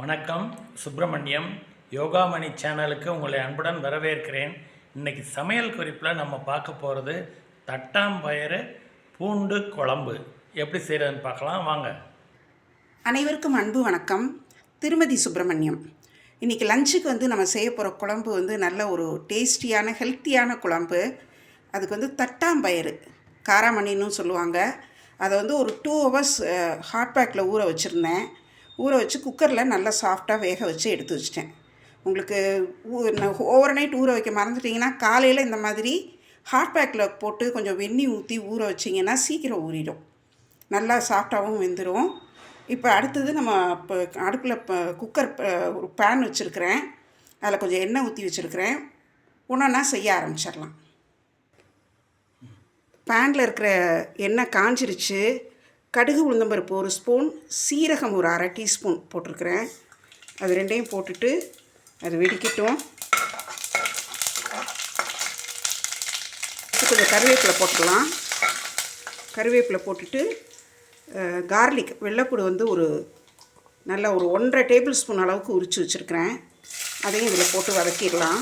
வணக்கம். சுப்பிரமணியம் யோகாமணி சேனலுக்கு உங்களை அன்புடன் வரவேற்கிறேன். இன்னைக்கு சமையல் குறிப்பில் நம்ம பார்க்க போகிறது தட்டாம்பயிறு பூண்டு குழம்பு. எப்படி செய்கிறதுன்னு பார்க்கலாம். வாங்க. அனைவருக்கும் அன்பு வணக்கம். திருமதி சுப்பிரமணியம் இன்றைக்கி லஞ்சுக்கு வந்து நம்ம செய்ய போகிற குழம்பு வந்து நல்ல ஒரு டேஸ்டியான ஹெல்த்தியான குழம்பு. அதுக்கு வந்து தட்டாம்பயிறு காராமணின்னு சொல்லுவாங்க. அதை வந்து ஒரு டூ ஹவர்ஸ் ஹாட் பேக்கில் ஊற வச்சுருந்தேன். ஊற வச்சு குக்கரில் நல்லா சாஃப்டாக வேக வச்சு எடுத்து வச்சிட்டேன். உங்களுக்கு ஓவர் நைட் ஊற வைக்க மறந்துட்டிங்கன்னா காலையில் இந்த மாதிரி ஹாட் பேக்கில் போட்டு கொஞ்சம் வெந்நீர் ஊற்றி ஊற வச்சிங்கன்னா சீக்கிரம் ஊறிடும். நல்லா சாஃப்டாகவும் வெந்துடும் இப்போ அடுத்தது நம்ம இப்போ அடுப்பில் இப்போ குக்கர் ஒரு பேன் வச்சுருக்கிறேன். அதில் கொஞ்சம் எண்ணெய் ஊற்றி வச்சுருக்கிறேன். ஒன்றா செய்ய ஆரம்பிச்சிடலாம். பேனில் இருக்கிற எண்ணெய் காஞ்சிருச்சு. கடுகு உளுந்தம்பருப்பு ஒரு ஸ்பூன் சீரகம் ஒரு அரை டீஸ்பூன் போட்டிருக்கிறேன். அது ரெண்டையும் போட்டுட்டு அது வெடிக்கட்டும். கொஞ்சம் கருவேப்பிலை போட்டுக்கலாம். கருவேப்பிலை போட்டுட்டு கார்லிக் வெள்ளைப்பூடு வந்து ஒரு நல்ல ஒரு ஒன்றரை டேபிள் ஸ்பூன் அளவுக்கு உரித்து வச்சுருக்கிறேன். அதையும் இதில் போட்டு வதக்கிடலாம்.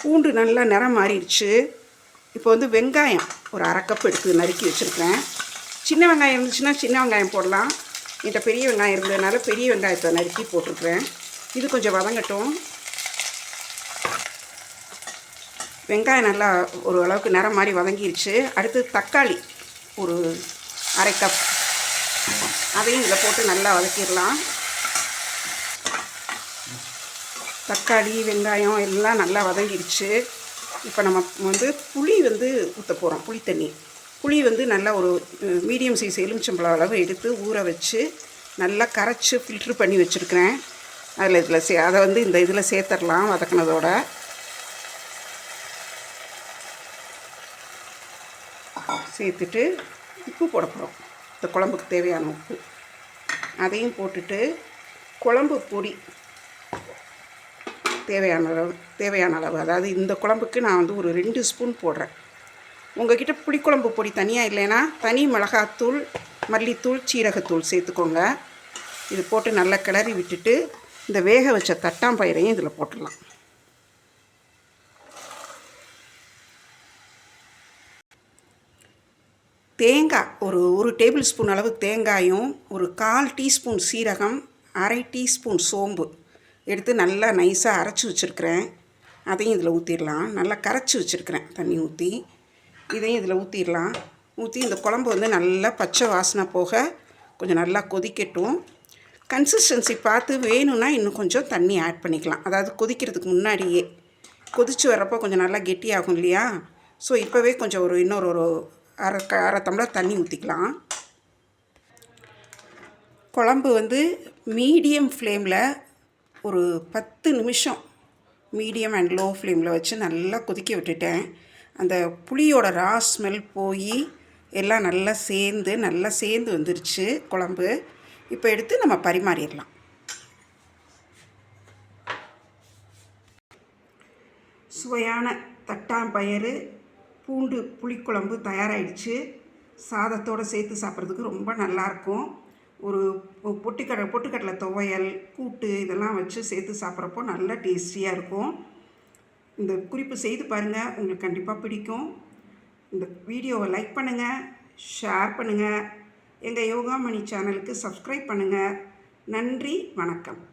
பூண்டு நல்லா நிறம் மாறிடுச்சு. இப்போ வந்து வெங்காயம். ஒரு அரை எடுத்து நறுக்கி வச்சுருக்கிறேன். சின்ன வெங்காயம் இருந்துச்சுன்னா சின்ன வெங்காயம் போடலாம். என்கிட்ட பெரிய வெங்காயம் இருந்ததுனால பெரிய வெங்காயத்தை நறுக்கி போட்டிருக்கிறேன். இது கொஞ்சம் வதங்கட்டும். வெங்காயம் நல்லா ஒரு அளவுக்கு நிறம் மாதிரி வதங்கிருச்சு. அடுத்து தக்காளி ஒரு அரை கப் அதையும் இதில் போட்டு நல்லா வதக்கிடலாம். தக்காளி வெங்காயம் எல்லாம் நல்லா வதங்கிருச்சு இப்போ நம்ம வந்து புளி வந்து ஊற்ற போகிறோம் புளி தண்ணி. புளி வந்து நல்லா ஒரு மீடியம் சைஸ் எலுமிச்சம்பழம் அளவு எடுத்து ஊற வச்சு நல்லா கரைச்சி ஃபில்ட்ரு பண்ணி வச்சுருக்கிறேன். அதில் இதில் சே அதை வந்து இந்த இதில் சேர்த்துடலாம் வதக்கினதோட. சேர்த்துட்டு உப்பு போட போகிறோம் இந்த குழம்புக்கு தேவையான உப்பு. அதையும் போட்டுட்டு குழம்பு பொடி தேவையான அளவு தேவையான அளவு. அதாவது இந்த குழம்புக்கு நான் வந்து ஒரு ரெண்டு ஸ்பூன் போடுறேன். உங்ககிட்ட புளிக்குழம்பு பொடி தனியாக இல்லைன்னா தனி மிளகாத்தூள் மல்லித்தூள் சீரகத்தூள் சேர்த்துக்கோங்க. இது போட்டு நல்லா கிளறி விட்டுட்டு இந்த வேக வச்ச தட்டாம்பயிரையும் இதில் போட்டுடலாம். தேங்காய் ஒரு ஒரு டேபிள் ஸ்பூன் அளவு தேங்காயும் ஒரு கால் டீஸ்பூன் சீரகம் அரை டீஸ்பூன் சோம்பு. எடுத்து நல்லா நைஸாக அரைச்சி வச்சுருக்கிறேன். அதையும் இதில் ஊற்றிடலாம் நல்லா கரைச்சி வச்சுருக்கிறேன் தண்ணி ஊற்றி இதையும் இதில் ஊற்றிடலாம் ஊற்றி இந்த குழம்பு வந்து நல்லா பச்சை வாசனை போக கொஞ்சம் நல்லா கொதிக்கட்டும். கன்சிஸ்டன்சி பார்த்து வேணும்னா இன்னும் கொஞ்சம் தண்ணி ஆட் பண்ணிக்கலாம். அதாவது கொதிக்கிறதுக்கு முன்னாடியே கொதித்து வர்றப்போ கொஞ்சம் நல்லா கெட்டியாகும் இல்லையா? ஸோ இப்போவே கொஞ்சம் ஒரு இன்னொரு ஒரு அரை க அரை டம்ளர் தண்ணி ஊற்றிக்கலாம் குழம்பு வந்து மீடியம் ஃப்ளேமில் ஒரு பத்து நிமிஷம் மீடியம் அண்ட் லோ ஃப்ளேமில் வச்சு நல்லா கொதிக்க விட்டுட்டேன். அந்த புளியோட ரா ஸ்மெல் போய் எல்லாம் நல்லா சேர்ந்து நல்லா சேர்ந்து வந்துருச்சு குழம்பு. இப்போ எடுத்து நம்ம பரிமாறிடலாம். சுவையான தட்டாம்பயிறு பூண்டு புளிக்குழம்பு தயாராகிடுச்சு சாதத்தோடு சேர்த்து சாப்பிட்றதுக்கு ரொம்ப நல்லாயிருக்கும் ஒரு பொ- பொட்டுக்கடலை பொட்டுக்கடலை துவையல் கூட்டு இதெல்லாம் வச்சு சேர்த்து சாப்பிட்றப்போ நல்ல டேஸ்டியாக இருக்கும். இந்த குறிப்பு செய்து பாருங்கள் உங்களுக்கு கண்டிப்பாக பிடிக்கும். இந்த வீடியோவை லைக் பண்ணுங்கள் ஷேர் பண்ணுங்கள் எங்கள் யோகாமணி சேனலுக்கு சப்ஸ்கிரைப் பண்ணுங்கள் நன்றி வணக்கம்.